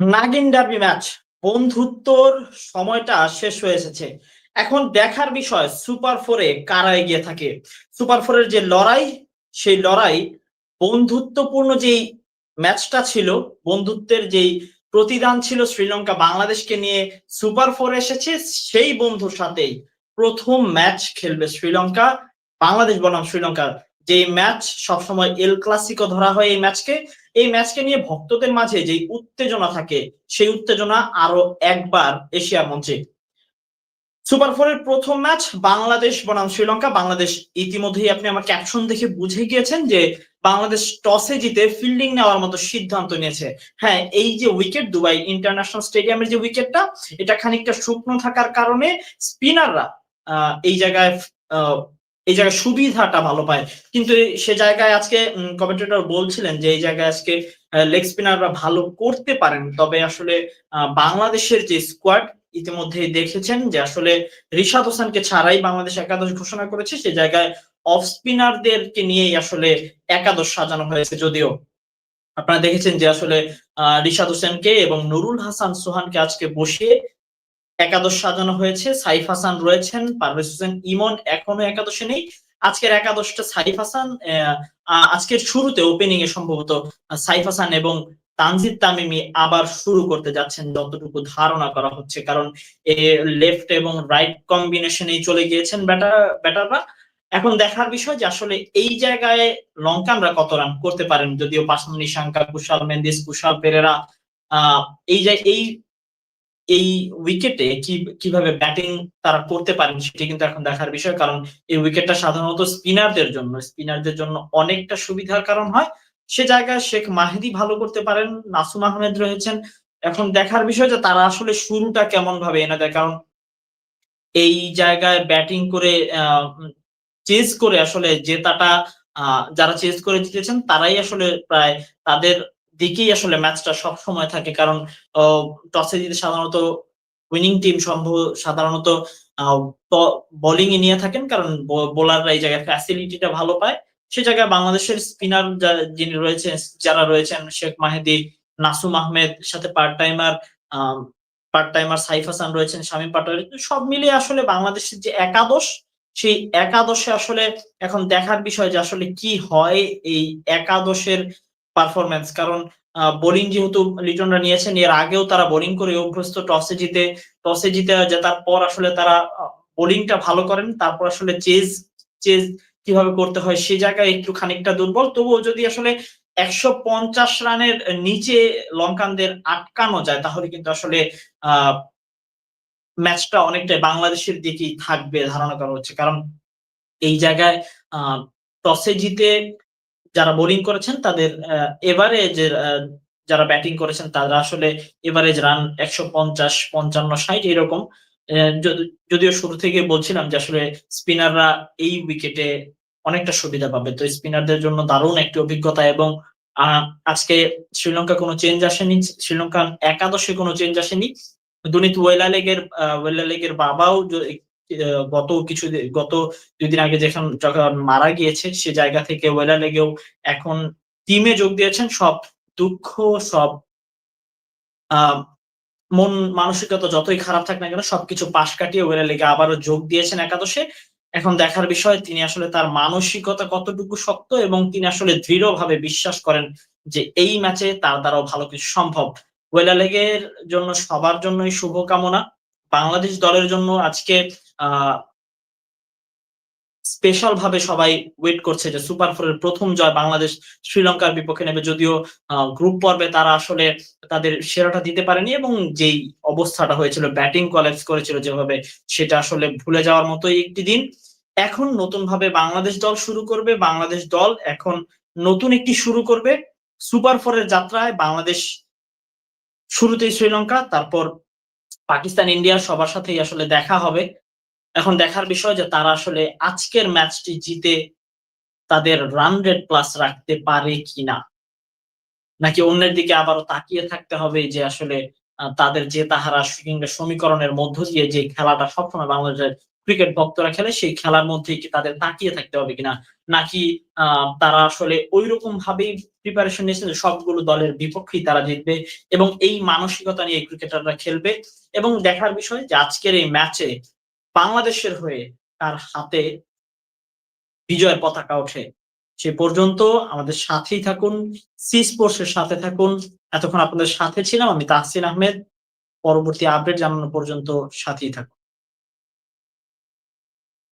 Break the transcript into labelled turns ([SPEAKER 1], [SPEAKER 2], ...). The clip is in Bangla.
[SPEAKER 1] নাগিন ডার্বি ম্যাচ। বন্ধুত্বর সময়টা শেষ হয়ে এসেছে। এখন দেখার বিষয় সুপার ফোরে কারা এগিয়ে থাকে? সুপার ফোরের যে লড়াই, সেই লড়াই বন্ধুত্বপূর্ণ যেই ম্যাচটা ছিল, বন্ধুত্বের যেই প্রতিদান ছিল শ্রীলঙ্কা বাংলাদেশকে নিয়ে সুপার ফোর এসেছে, সেই বন্ধুর সাথেই প্রথম ম্যাচ খেলবে শ্রীলঙ্কা, বাংলাদেশ বনাম শ্রীলঙ্কার যে ম্যাচ সবসময় এল ক্লাসিকো ধরা হয় এই ম্যাচকে এই ম্যাচকে নিয়ে ভক্তদের মাঝে যে উত্তেজনা থাকে, সেই উত্তেজনা আরও একবার এশিয়ার মঞ্চে। সুপার ফোরের প্রথম ম্যাচ বাংলাদেশ বনাম শ্রীলঙ্কা। বাংলাদেশ ইতিমধ্যেই আপনি আমার ক্যাপশন দেখে বুঝে গিয়েছেন যে বাংলাদেশ টসে জিতে ফিল্ডিং নেওয়ার মতো সিদ্ধান্ত নিয়েছে। হ্যাঁ এই যে উইকেট দুবাই ইন্টারন্যাশনাল স্টেডিয়ামের যে উইকেটটা এটা খানিকটা শুকনো থাকার কারণে স্পিনাররা এই জায়গায় এই জায়গায় সুবিধাটা ভালো পায়। কিন্তু সে জায়গায় আজকে কমেন্টেটর বলছিলেন যে, এই জায়গায় আজকে লেগ স্পিনাররা ভালো করতে পারেন। তবে আসলে বাংলাদেশের যে স্কোয়াড ইতিমধ্যে দেখেছেন যে, আসলে রিশাদ হোসেনকে ছাড়াই বাংলাদেশ একাদশ ঘোষণা করেছে। সে জায়গায় অফ স্পিনারদেরকে নিয়েই আসলে একাদশ সাজানো হয়েছে যদিও। আপনারা দেখেছেন যে, আসলে, আহ, রিশাদ হোসেনকে এবং নুরুল হাসান সোহানকে আজকে বসিয়ে একাদশ সাজানো হয়েছে, সাইফ হাসান রয়েছেন, পারভেজ হোসেন, ইমন এখনও একাদশে নেই। আজকের একাদশটা সাইফ হাসান আজকের শুরুতে ওপেনিং এ সম্ভবত সাইফ হাসান এবং তানজিদ তামিমি আবার শুরু করতে যাচ্ছেন যতটুকু ধারণা করা হচ্ছে। কারণ এ লেফট এবং রাইট কম্বিনেশনেই চলে গিয়েছেন ব্যাটার, ব্যাটাররা। এখন দেখার বিষয় যে আসলে এই জায়গায় লঙ্কানরা কত রান করতে পারেন, যদিও পাশান নিশাঙ্কা কুশাল, মেন্দিস, কুশাল, পেরেরা এই যে এই এই উইকেটে কি, কীভাবে ব্যাটিং তারা করতে পারেন সেটি কিন্তু এখন দেখার বিষয়। কারণ এই উইকেটটা সাধারণত স্পিনারদের জন্য স্পিনারদের জন্য অনেকটা সুবিধার কারণ হয়। সে জায়গায় শেখ মাহিদি ভালো করতে পারেন, নাসুম আহমেদ রয়েছেন। এখন দেখার বিষয় যে তারা আসলে শুরুটা কেমন ভাবে এনে দেয়। কারণ এই জায়গায় ব্যাটিং করে চেজ করে আসলে জেতাটা যারা চেজ করে জিতেছেন, তারাই আসলে প্রায় তাদের দিকেই আসলে ম্যাচটা সব সময় থাকে। কারণ টসে জিতে সাধারণত উইনিং টিম সম্ভব সাধারণত বোলিং এ নিয়ে থাকেন। কারণ বোলাররা এই জায়গায় ফ্যাসিলিটিটা ভালো পায়। সে জায়গায় বাংলাদেশের স্পিনার যিনি রয়েছেন, যারা রয়েছেন, শেখ মাহেদি নাসুম আহমেদ, সাথে part timer part timer Saif Hasan রয়েছেন, শামীম পাটোয়ারি। সব মিলিয়ে আসলে বাংলাদেশের যে একাদশ, সেই একাদশে আসলে এখন দেখার বিষয় যে আসলে কি হয় এই একাদশের পারফরমেন্স কারণ বোলিং যেহেতু লিটনরা নিয়েছেন, এর আগেও তারা বোলিং করে অভ্যস্ত, টসে জিতে টসে জিতে জেতার পর আসলে তারা বোলিংটা ভালো করেন, তারপর আসলে চেজ চেজ কীভাবে করতে হয় সে জায়গায় একটু খানিকটা দুর্বল। তবুও যদি আসলে একশো পঞ্চাশ রানের নিচে লঙ্কানদের আটকানো যায়, তাহলে কিন্তু আসলে ম্যাচটা অনেকটাই বাংলাদেশের দিকেই থাকবে ধারণা করা হচ্ছে। কারণ এই জায়গায় টসে জিতে যারা বোলিং করেছেন, তাদের এভারেজ যারা ব্যাটিং করেছেন, তারা আসলে এভারেজ রান একশো পঞ্চাশ, পঞ্চান্ন, ষাট এরকম। যদিও শুরু থেকে বলছিলাম যে আসলে স্পিনাররা এই উইকেটে অনেকটা সুবিধা পাবে। তো স্পিনারদের জন্য দারুণ একটি অভিজ্ঞতা এবং আজকে শ্রীলঙ্কা কোনো চেঞ্জ আসেনি, শ্রীলঙ্কার একাদশে কোনো চেঞ্জ আসেনি। দুনিত ওয়েলা লেগের ওয়েলা লেগের বাবাও গত কিছু গত দুই দিন আগে যেখান যখন মারা গিয়েছে, সে জায়গা থেকে ওয়েলা লেগেও এখন টিমে যোগ দিয়েছেন। সব দুঃখ, সব মন মানসিকতা যতই খারাপ থাক না কেন, সবকিছু পাশ কাটিয়ে ওয়েলা লেগে আবারও যোগ দিয়েছেন একাদশে। এখন দেখার বিষয়, তিনি আসলে তার মানসিকতা কতটুকু শক্ত এবং তিনি আসলে দৃঢ়ভাবে বিশ্বাস করেন যে এই ম্যাচে তার দ্বারাও ভালো কিছু সম্ভব। ওয়েলা লেগের জন্য সবার জন্যই শুভকামনা। বাংলাদেশ দলের জন্য আজকে স্পেশাল ভাবে সবাই ওয়েট করছে যে সুপার ফোরের প্রথম জয় বাংলাদেশ শ্রীলঙ্কার বিপক্ষে নেবে। যদিও গ্রুপ পর্বে তারা আসলে তাদের সেরাটা দিতে পারেনি এবং যেই অবস্থাটা হয়েছিল ব্যাটিং কলেপস করেছিল যেভাবে, সেটা আসলে ভুলে যাওয়ার মতোই একটি দিন। এখন নতুন ভাবে বাংলাদেশ দল শুরু করবে। বাংলাদেশ দল এখন নতুন একটি শুরু করবে। সুপার ফোরের যাত্রায় বাংলাদেশ শুরুতেই শ্রীলঙ্কা, তারপর পাকিস্তান ইন্ডিয়ার সবার সাথেই আসলে দেখা হবে। এখন দেখার বিষয় যে তারা আসলে আজকের ম্যাচটি জিতে তাদের রান রেট প্লাস রাখতে পারে কিনা। নাকি অন্যের দিকে আবারও তাকিয়ে থাকতে হবে যে আসলে তাদের যে তাহারা সমীকরণের মধ্য দিয়ে যে খেলাটা সবসময় বাংলাদেশের ক্রিকেট ভক্তরা খেলে, সেই খেলার মধ্যে কি তাদের তাকিয়ে থাকতে হবে কিনা? নাকি তারা আসলে ওই রকম ভাবেই প্রিপারেশন নিয়েছেন সবগুলো দলের বিপক্ষেই তারা জিতবে এবং এই মানসিকতা নিয়ে ক্রিকেটাররা খেলবে? এবং দেখার বিষয় যে আজকের এই ম্যাচে বাংলাদেশের হয়ে তার হাতে বিজয়ের পতাকা ওঠে। সে পর্যন্ত আমাদের সাথেই থাকুন, সি স্পোর্টস এর সাথে থাকুন। এতক্ষণ আপনাদের সাথে ছিলাম আমি তাহসিন আহমেদ। পরবর্তী আপডেট জানানো পর্যন্ত সাথেই থাকুন।